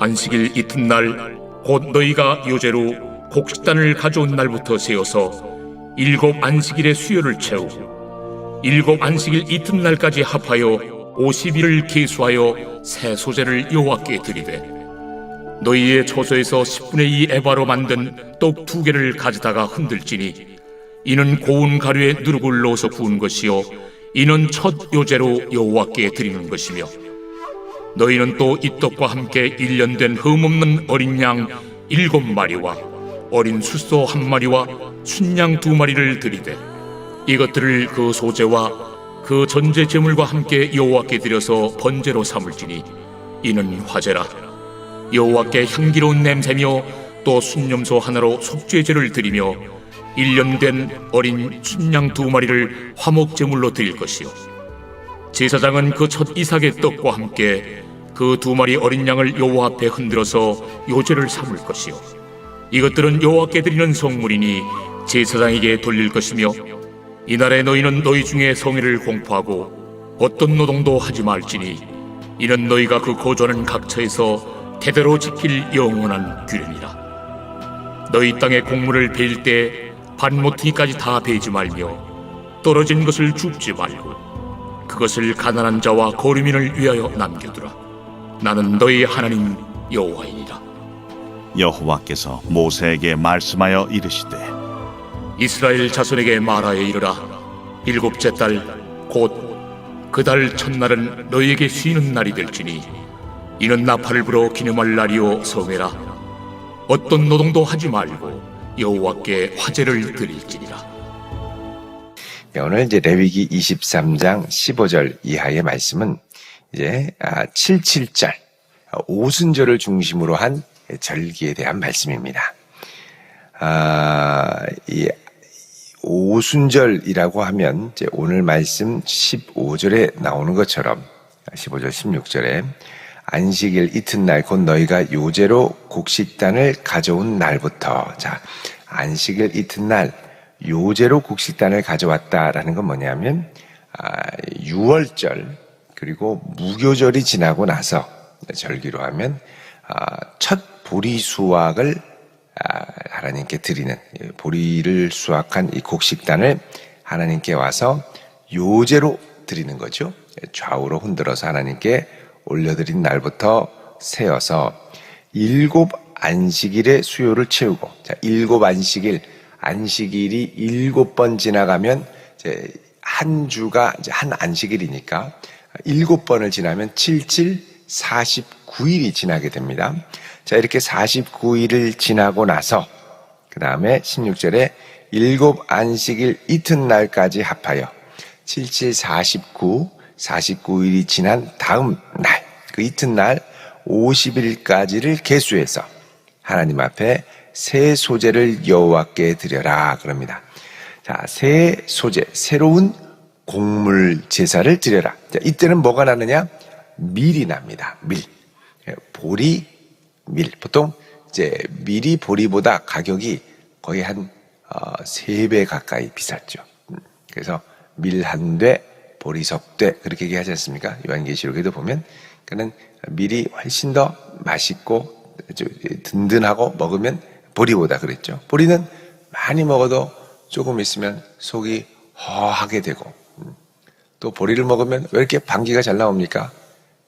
안식일 이튿날 곧 너희가 요제로 곡식단을 가져온 날부터 세어서 일곱 안식일의 수요를 채우고 일곱 안식일 이튿날까지 합하여 50일을 계수하여 새 소재를 여호와께 드리되 너희의 초소에서 10분의 2 에바로 만든 떡 두 개를 가져다가 흔들지니 이는 고운 가루에 누룩을 넣어서 구운 것이요 이는 첫 요제로 여호와께 드리는 것이며 너희는 또이 떡과 함께 일년된 흠없는 어린 양 일곱 마리와 어린 숫소 한 마리와 순양 두 마리를 드리되 이것들을 그 소재와 그 전제 제물과 함께 여호와께 드려서 번제로 삼을지니 이는 화제라. 여호와께 향기로운 냄새며 또 순념소 하나로 속죄제를 드리며 일년된 어린 순양 두 마리를 화목 제물로 드릴 것이요. 제사장은 그 첫 이삭의 떡과 함께 그 두 마리 어린 양을 여호와 앞에 흔들어서 요제를 삼을 것이요. 이것들은 여호와께 드리는 성물이니 제사장에게 돌릴 것이며 이날에 너희는 너희 중에 성의를 공포하고 어떤 노동도 하지 말지니 이는 너희가 그 거주하는 각처에서 대대로 지킬 영원한 규례니라. 너희 땅에 곡물을 베일 때 반모퉁이까지 다 베지 말며 떨어진 것을 줍지 말고 그것을 가난한 자와 거류민을 위하여 남겨두라 나는 너희 하나님 여호와이니라. 여호와께서 모세에게 말씀하여 이르시되 이스라엘 자손에게 말하여 이르라. 일곱째 달 곧 그 달 첫날은 너희에게 쉬는 날이 될지니 이는 나팔을 불어 기념할 날이요 성회라. 어떤 노동도 하지 말고 여호와께 화제를 드릴지니라. 네, 오늘 이제 레위기 23장 15절 이하의 말씀은 이제 아, 77절 오순절을 중심으로 한 절기에 대한 말씀입니다. 아, 이 오순절이라고 하면 오늘 말씀 15절에 나오는 것처럼 15절 16절에 안식일 이튿날 곧 너희가 요제로 곡식단을 가져온 날부터 자 안식일 이튿날 요제로 곡식단을 가져왔다라는 건 뭐냐면 아, 6월절 그리고 무교절이 지나고 나서 절기로 하면 아, 첫 보리 수확을 아, 하나님께 드리는 예, 보리를 수확한 이 곡식단을 하나님께 와서 요제로 드리는 거죠. 예, 좌우로 흔들어서 하나님께 올려드린 날부터 세어서 일곱 안식일의 수요를 채우고 자, 일곱 안식일 안식일이 일곱 번 지나가면 이제 한 주가 이제 한 안식일이니까 일곱 번을 지나면 77 49일이 지나게 됩니다. 자, 이렇게 49일을 지나고 나서 그 다음에 16절에 일곱 안식일 이튿날까지 합하여 77 49 49일이 지난 다음 날 그 이튿날 50일까지를 계수해서 하나님 앞에 새 소재를 여호와께 드려라 그럽니다. 자, 새 소재, 새로운 곡물 제사를 드려라. 자, 이때는 뭐가 나느냐? 밀이 납니다. 밀. 예, 보리, 밀. 보통 이제 밀이 보리보다 가격이 거의 한 어, 3배 가까이 비쌌죠. 음, 그래서 밀 한 대, 보리 석 대, 그렇게 얘기하지 않습니까? 요한계시록에도 보면, 그는 밀이 훨씬 더 맛있고, 든든하고 먹으면 보리보다 그랬죠. 보리는 많이 먹어도 조금 있으면 속이 허하게 되고, 음, 또 보리를 먹으면 왜 이렇게 방귀가 잘 나옵니까?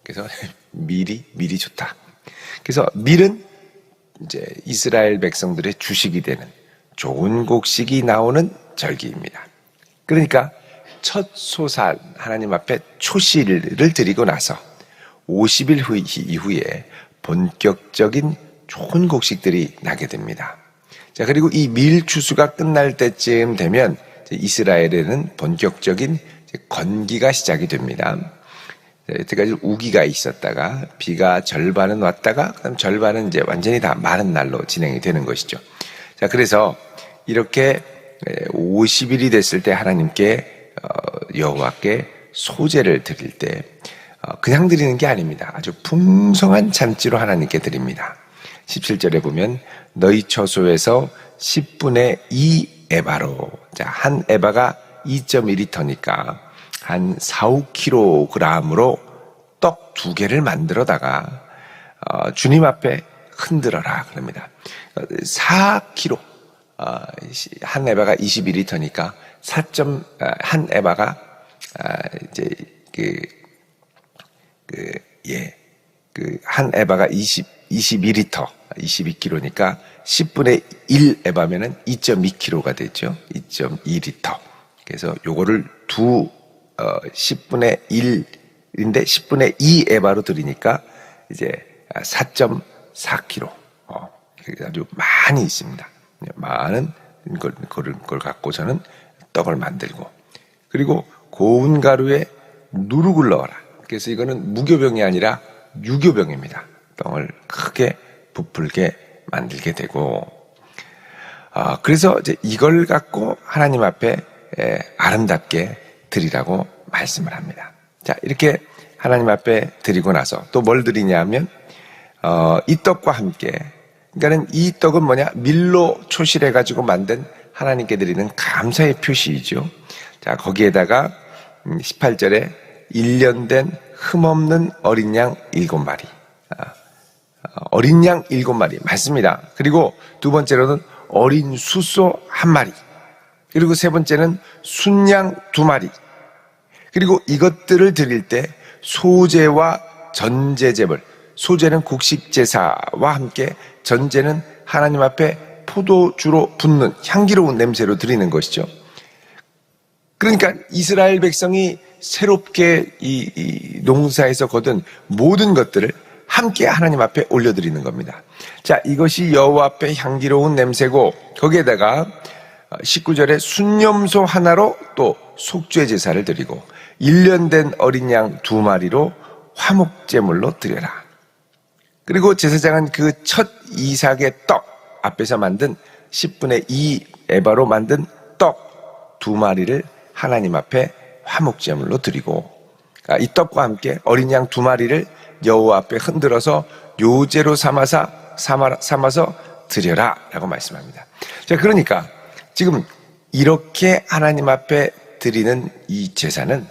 그래서 밀이 밀이 좋다. 그래서 밀은 이제 이스라엘 백성들의 주식이 되는 좋은 곡식이 나오는 절기입니다. 그러니까 첫 소산 하나님 앞에 초시를 드리고 나서 50일 후 이후에 본격적인 좋은 곡식들이 나게 됩니다. 자, 그리고 이 밀 추수가 끝날 때쯤 되면 이스라엘에는 본격적인 건기가 시작이 됩니다. 여태까지 우기가 있었다가 비가 절반은 왔다가 그다음 절반은 이제 완전히 다 마른 날로 진행이 되는 것이죠. 자, 그래서 이렇게 50일이 됐을 때 하나님께 어, 여호와께 소제를 드릴 때 어, 그냥 드리는 게 아닙니다. 아주 풍성한 잔치로 하나님께 드립니다. 17절에 보면 너희 처소에서 10분의 2 에바로 자, 한 에바가 2.1리터니까 한 4, 5kg으로 떡 두 개를 만들어다가 어, 주님 앞에 흔들어라 그럽니다. 4kg 어, 한 에바가 21리터니까 4점 아, 한 에바가 아, 이제 그 그, 예. 그, 한 에바가 20, 22리터, 22kg니까 10분의 1 에바면은 2.2kg가 되죠. 2.2리터. 그래서 요거를 두, 어, 10분의 1인데 10분의 2 에바로 들이니까 이제 4.4kg. 어, 아주 많이 있습니다. 네, 많은 걸, 걸, 걸 갖고 저는 떡을 만들고 그리고 고운 가루에 누룩을 넣어라. 그래서 이거는 무교병이 아니라 유교병입니다. 떡을 크게 부풀게 만들게 되고, 아, 그래서 이제 이걸 갖고 하나님 앞에 에, 아름답게 드리라고 말씀을 합니다. 자, 이렇게 하나님 앞에 드리고 나서 또 뭘 드리냐면, 어, 이 떡과 함께, 그러니까는 이 떡은 뭐냐? 밀로 초실해 가지고 만든 하나님께 드리는 감사의 표시이죠. 자, 거기에다가 18절에 1년 된 흠없는 어린 양 일곱 마리. 아, 어린 양 일곱 마리. 맞습니다. 그리고 두 번째로는 어린 수소 한 마리. 그리고 세 번째는 순양 두 마리. 그리고 이것들을 드릴 때 소제와 전제제물. 소제는 국식제사와 함께 전제는 하나님 앞에 포도주로 붓는 향기로운 냄새로 드리는 것이죠. 그러니까 이스라엘 백성이 새롭게 이, 이 농사에서 거둔 모든 것들을 함께 하나님 앞에 올려드리는 겁니다. 자, 이것이 여호와 앞에 향기로운 냄새고 거기에다가 19절에 순념소 하나로 또 속죄 제사를 드리고 1년 된 어린 양 두 마리로 화목제물로 드려라. 그리고 제사장은 그 첫 이삭의 떡 앞에서 만든 10분의 2 에바로 만든 떡 두 마리를 하나님 앞에 화목제물로 드리고 그러니까 이 떡과 함께 어린 양 두 마리를 여호와 앞에 흔들어서 요제로 삼아서 삼아서 드려라라고 말씀합니다. 자, 그러니까 지금 이렇게 하나님 앞에 드리는 이 제사는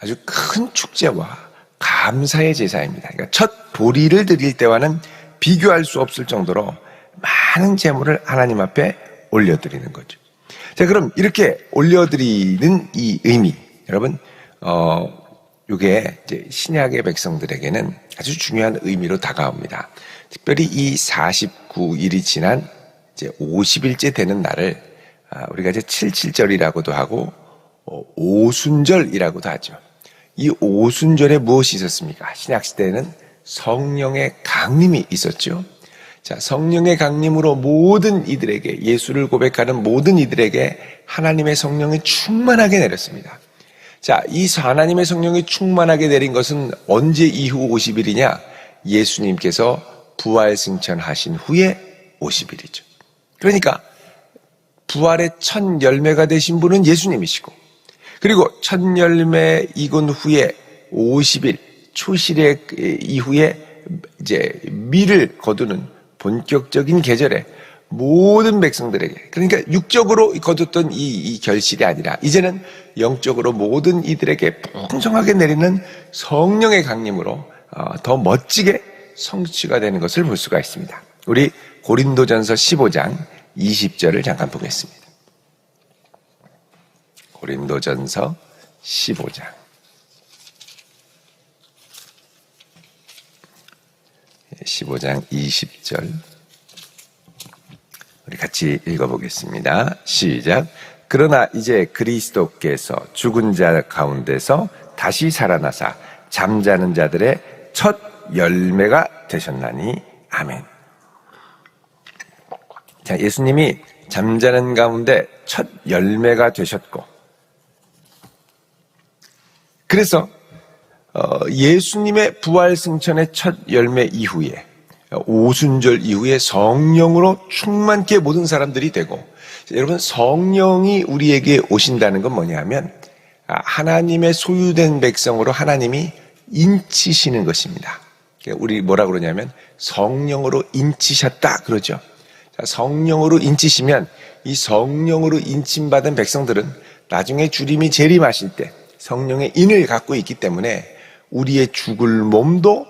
아주 큰 축제와 감사의 제사입니다. 그러니까 첫 보리를 드릴 때와는 비교할 수 없을 정도로 많은 제물을 하나님 앞에 올려드리는 거죠. 자, 그럼 이렇게 올려드리는 이 의미, 여러분, 어, 요게 신약의 백성들에게는 아주 중요한 의미로 다가옵니다. 특별히 이 49일이 지난 이제 50일째 되는 날을 아, 우리가 이제 77절이라고도 하고 어, 오순절이라고도 하죠. 이 오순절에 무엇이 있었습니까? 신약 시대에는 성령의 강림이 있었죠. 자, 성령의 강림으로 모든 이들에게 예수를 고백하는 모든 이들에게 하나님의 성령이 충만하게 내렸습니다. 자, 이 하나님의 성령이 충만하게 내린 것은 언제 이후 50일이냐? 예수님께서 부활 승천하신 후에 50일이죠. 그러니까 부활의 첫 열매가 되신 분은 예수님이시고 그리고 첫 열매 익은 후에 50일 초실의 이후에 이제 밀을 거두는 본격적인 계절에 모든 백성들에게 그러니까 육적으로 거뒀던 이, 이, 결실이 아니라 이제는 영적으로 모든 이들에게 풍성하게 내리는 성령의 강림으로 어, 더 멋지게 성취가 되는 것을 볼 수가 있습니다. 우리 고린도전서 15장 20절을 잠깐 보겠습니다. 고린도전서 15장 15장 20절 우리 같이 읽어보겠습니다. 시작. 그러나 이제 그리스도께서 죽은 자 가운데서 다시 살아나사 잠자는 자들의 첫 열매가 되셨나니 아멘. 자, 예수님이 잠자는 가운데 첫 열매가 되셨고 그래서 어, 예수님의 부활 승천의 첫 열매 이후에 오순절 이후에 성령으로 충만케 모든 사람들이 되고 여러분 성령이 우리에게 오신다는 건 뭐냐면 아, 하나님의 소유된 백성으로 하나님이 인치시는 것입니다. 우리 뭐라 그러냐면 성령으로 인치셨다 그러죠. 성령으로 인치시면 이 성령으로 인침받은 백성들은 나중에 주님이 재림하실 때 성령의 인을 갖고 있기 때문에 우리의 죽을 몸도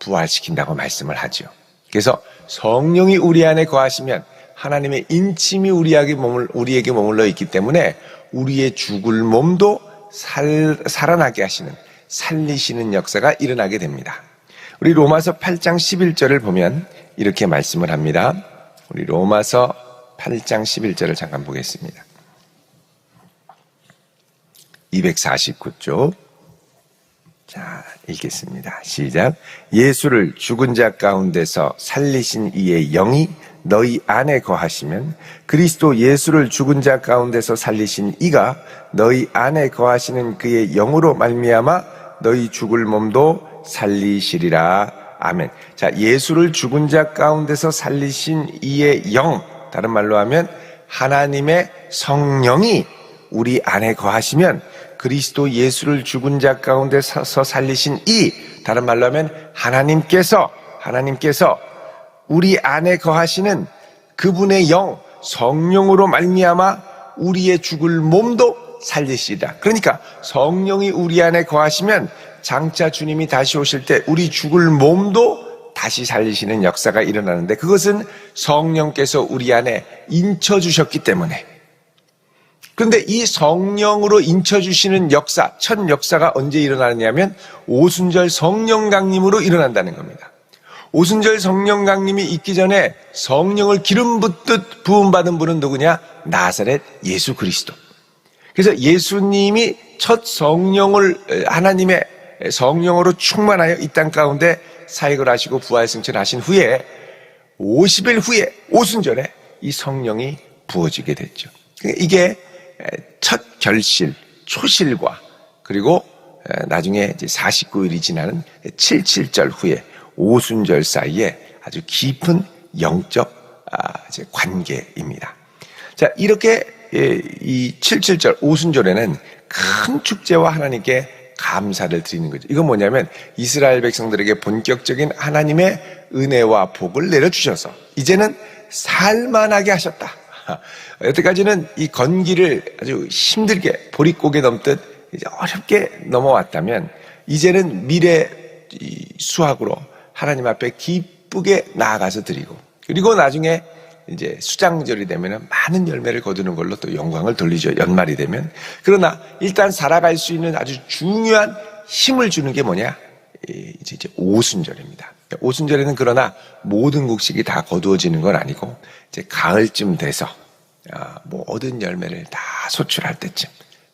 부활시킨다고 말씀을 하죠. 그래서 성령이 우리 안에 거하시면 하나님의 인침이 우리에게 머물, 우리에게 머물러 있기 때문에 우리의 죽을 몸도 살, 살아나게 하시는 살리시는 역사가 일어나게 됩니다. 우리 로마서 8장 11절을 보면 이렇게 말씀을 합니다. 우리 로마서 8장 11절을 잠깐 보겠습니다. 249쪽. 자, 읽겠습니다. 시작. 예수를 죽은 자 가운데서 살리신 이의 영이 너희 안에 거하시면 그리스도 예수를 죽은 자 가운데서 살리신 이가 너희 안에 거하시는 그의 영으로 말미암아 너희 죽을 몸도 살리시리라. 아멘. 자, 예수를 죽은 자 가운데서 살리신 이의 영, 다른 말로 하면 하나님의 성령이 우리 안에 거하시면 그리스도 예수를 죽은 자 가운데 서서 살리신 이 다른 말로 하면 하나님께서 하나님께서 우리 안에 거하시는 그분의 영 성령으로 말미암아 우리의 죽을 몸도 살리시리라. 그러니까 성령이 우리 안에 거하시면 장차 주님이 다시 오실 때 우리 죽을 몸도 다시 살리시는 역사가 일어나는데 그것은 성령께서 우리 안에 인쳐 주셨기 때문에 그런데 이 성령으로 인쳐주시는 역사, 첫 역사가 언제 일어나느냐면 오순절 성령 강림으로 일어난다는 겁니다. 오순절 성령 강림이 있기 전에 성령을 기름 붓듯 부음받은 분은 누구냐? 나사렛 예수 그리스도. 그래서 예수님이 첫 성령을 하나님의 성령으로 충만하여 이 땅 가운데 사역을 하시고 부활 승천하신 후에 50일 후에 오순절에 이 성령이 부어지게 됐죠. 이게 첫 결실, 초실과 그리고 나중에 이제 49일이 지나는 77절 후에 오순절 사이에 아주 깊은 영적 아, 관계입니다. 자, 이렇게 이 77절 오순절에는 큰 축제와 하나님께 감사를 드리는 거죠. 이건 뭐냐면 이스라엘 백성들에게 본격적인 하나님의 은혜와 복을 내려주셔서 이제는 살만하게 하셨다. 여태까지는 이 건기를 아주 힘들게 보릿고개 넘듯 이제 어렵게 넘어왔다면 이제는 미래 수학으로 하나님 앞에 기쁘게 나아가서 드리고 그리고 나중에 이제 수장절이 되면 많은 열매를 거두는 걸로 또 영광을 돌리죠. 연말이 되면. 그러나 일단 살아갈 수 있는 아주 중요한 힘을 주는 게 뭐냐? 이제 이제 오순절입니다. 오순절에는 그러나 모든 곡식이 다 거두어지는 건 아니고 이제 가을쯤 돼서 아, 뭐 얻은 열매를 다 소출할 때쯤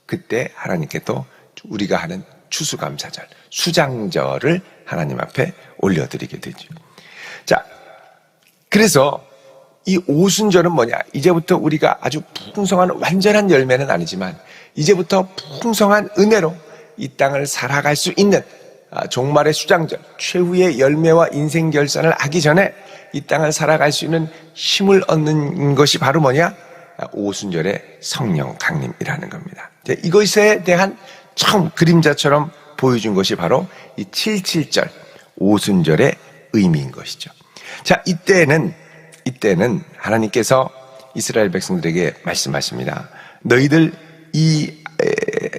그때 하나님께 또 우리가 하는 추수감사절, 수장절을 하나님 앞에 올려드리게 되죠. 자, 그래서 이 오순절은 뭐냐? 이제부터 우리가 아주 풍성한 완전한 열매는 아니지만 이제부터 풍성한 은혜로 이 땅을 살아갈 수 있는 아, 종말의 수장절, 최후의 열매와 인생 결산을 하기 전에 이 땅을 살아갈 수 있는 힘을 얻는 것이 바로 뭐냐? 아, 오순절의 성령 강림이라는 겁니다. 이것에 대한 처음 그림자처럼 보여준 것이 바로 이 77절 오순절의 의미인 것이죠. 자, 이때는 이때는 하나님께서 이스라엘 백성들에게 말씀하십니다. 너희들 이,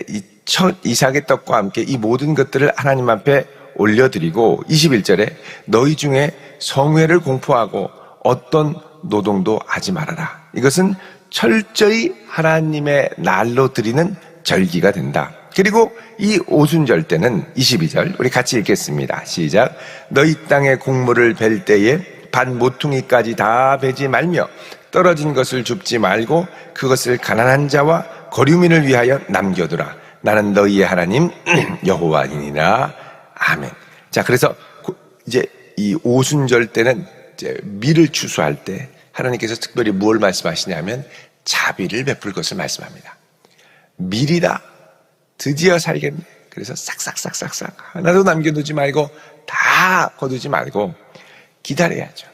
이 첫 이삭의 떡과 함께 이 모든 것들을 하나님 앞에 올려드리고 21절에 너희 중에 성회를 공포하고 어떤 노동도 하지 말아라. 이것은 철저히 하나님의 날로 드리는 절기가 된다. 그리고 이 오순절 때는 22절 우리 같이 읽겠습니다. 시작. 너희 땅의 곡물을 벨 때에 반 모퉁이까지 다 베지 말며 떨어진 것을 줍지 말고 그것을 가난한 자와 거류민을 위하여 남겨두라. 나는 너희의 하나님 여호와이니라. 아멘. 자, 그래서 이제 이 오순절 때는 이제 밀을 추수할 때 하나님께서 특별히 무엇을 말씀하시냐면 자비를 베풀 것을 말씀합니다. 밀이다. 드디어 살겠네. 그래서 싹싹싹싹싹 하나도 남겨두지 말고 다 거두지 말고 기다려야죠.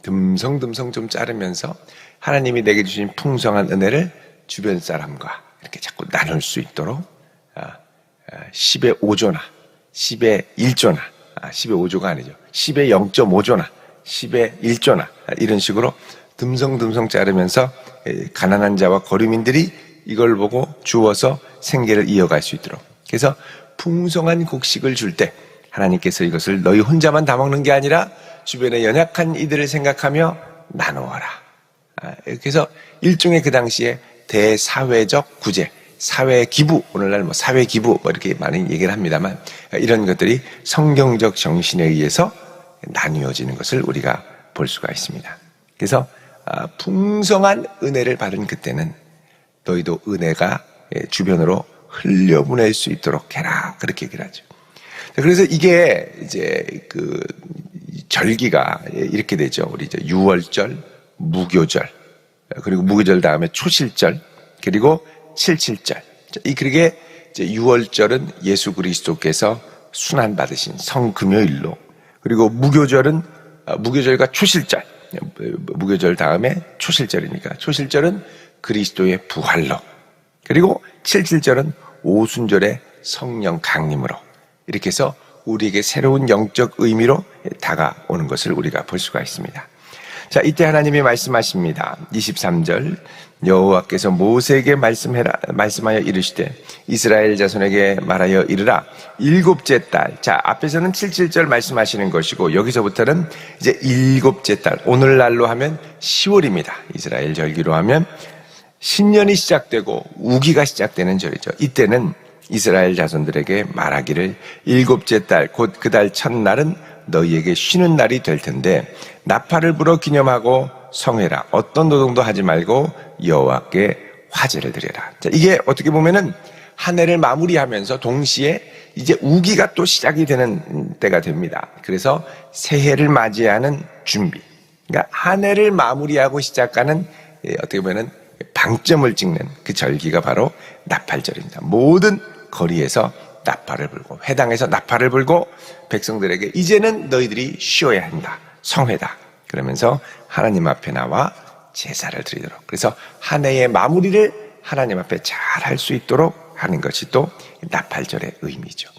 듬성듬성 좀 자르면서 하나님이 내게 주신 풍성한 은혜를 주변 사람과 이렇게 자꾸 나눌 수 있도록 10의 아, 5조나 10의 1조나 10의 5조가 아니죠. 10의 0.5조나 10의 1조나 이런 식으로 듬성듬성 자르면서 가난한 자와 거류민들이 이걸 보고 주어서 생계를 이어갈 수 있도록 그래서 풍성한 곡식을 줄때 하나님께서 이것을 너희 혼자만 다 먹는 게 아니라 주변에 연약한 이들을 생각하며 나누어라. 아, 그래서 일종의 그 당시에 대사회적 구제, 사회 기부, 오늘날 뭐 사회 기부 뭐 이렇게 많이 얘기를 합니다만 이런 것들이 성경적 정신에 의해서 나뉘어지는 것을 우리가 볼 수가 있습니다. 그래서 아, 풍성한 은혜를 받은 그때는 너희도 은혜가 예, 주변으로 흘려보낼 수 있도록 해라 그렇게 얘기를 하죠. 그래서 이게 이제 그 절기가 이렇게 되죠. 우리 이제 유월절, 무교절, 그리고 무교절 다음에 초실절, 그리고 칠칠절. 이 그러게 이제 유월절은 예수 그리스도께서 순환 받으신 성금요일로, 그리고 무교절은 어, 무교절과 초실절, 무교절 다음에 초실절이니까 초실절은 그리스도의 부활로, 그리고 칠칠절은 오순절의 성령 강림으로 이렇게 해서 우리에게 새로운 영적 의미로 다가오는 것을 우리가 볼 수가 있습니다. 자, 이때 하나님이 말씀하십니다. 23절 여호와께서 모세에게 말씀해라 말씀하여 이르시되 이스라엘 자손에게 말하여 이르라 일곱째 달. 자, 앞에서는 77절 말씀하시는 것이고 여기서부터는 이제 일곱째 달. 오늘날로 하면 10월입니다. 이스라엘 절기로 하면 신년이 시작되고 우기가 시작되는 절이죠. 이때는 이스라엘 자손들에게 말하기를 일곱째 달 곧 그 달 첫날은 너희에게 쉬는 날이 될 텐데 나팔을 불어 기념하고 성회라 어떤 노동도 하지 말고 여호와께 화제를 드려라. 자, 이게 어떻게 보면은 한 해를 마무리하면서 동시에 이제 우기가 또 시작이 되는 때가 됩니다. 그래서 새해를 맞이하는 준비. 그러니까 한 해를 마무리하고 시작하는 예, 어떻게 보면은 방점을 찍는 그 절기가 바로 나팔절입니다. 모든 거리에서 나팔을 불고 회당에서 나팔을 불고 백성들에게 이제는 너희들이 쉬어야 한다. 성회다. 그러면서 하나님 앞에 나와 제사를 드리도록. 그래서 한 해의 마무리를 하나님 앞에 잘 할 수 있도록 하는 것이 또 나팔절의 의미죠.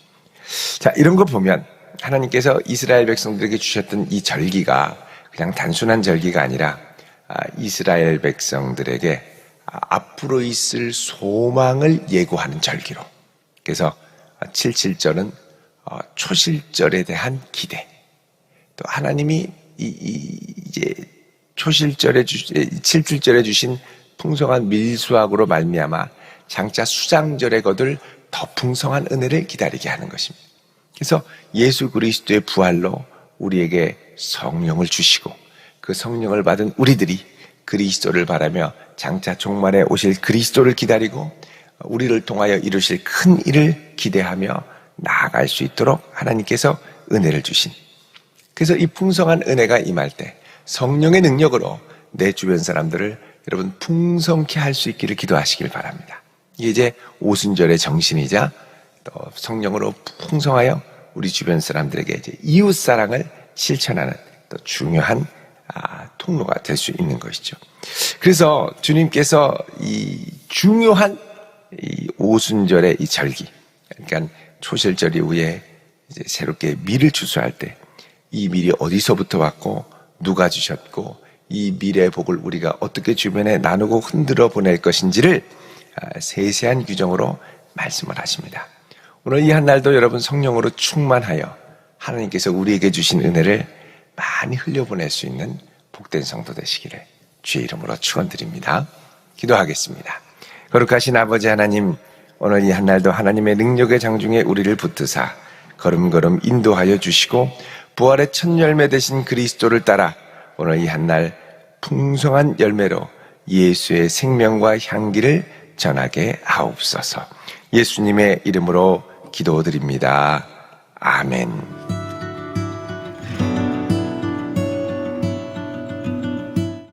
자, 이런 거 보면 하나님께서 이스라엘 백성들에게 주셨던 이 절기가 그냥 단순한 절기가 아니라 아, 이스라엘 백성들에게 아, 앞으로 있을 소망을 예고하는 절기로. 그래서 77절은 어, 초실절에 대한 기대. 또 하나님이 이, 이, 이 제 초실절에 주, 77절에 주신 풍성한 밀수학으로 말미암아 장차 수장절에 거둘 더 풍성한 은혜를 기다리게 하는 것입니다. 그래서 예수 그리스도의 부활로 우리에게 성령을 주시고 그 성령을 받은 우리들이 그리스도를 바라며 장차 종말에 오실 그리스도를 기다리고 우리를 통하여 이루실 큰 일을 기대하며 나아갈 수 있도록 하나님께서 은혜를 주신. 그래서 이 풍성한 은혜가 임할 때 성령의 능력으로 내 주변 사람들을 여러분 풍성케 할 수 있기를 기도하시길 바랍니다. 이게 이제 오순절의 정신이자 또 성령으로 풍성하여 우리 주변 사람들에게 이제 이웃 사랑을 실천하는 또 중요한 아, 통로가 될 수 있는 것이죠. 그래서 주님께서 이 중요한 이 오순절의 이 절기, 그러니까 초실절 이후에 이제 새롭게 밀을 추수할 때이 밀이 어디서부터 왔고 누가 주셨고 이 밀의 복을 우리가 어떻게 주변에 나누고 흔들어 보낼 것인지를 아, 세세한 규정으로 말씀을 하십니다. 오늘 이 한 날도 여러분 성령으로 충만하여 하나님께서 우리에게 주신 은혜를 많이 흘려보낼 수 있는 복된 성도 되시기를 주의 이름으로 축원드립니다. 기도하겠습니다. 거룩하신 아버지 하나님, 오늘 이 한 날도 하나님의 능력의 장중에 우리를 붙드사 걸음걸음 인도하여 주시고 부활의 첫 열매 되신 그리스도를 따라 오늘 이 한날 풍성한 열매로 예수의 생명과 향기를 전하게 하옵소서. 예수님의 이름으로 기도드립니다. 아멘.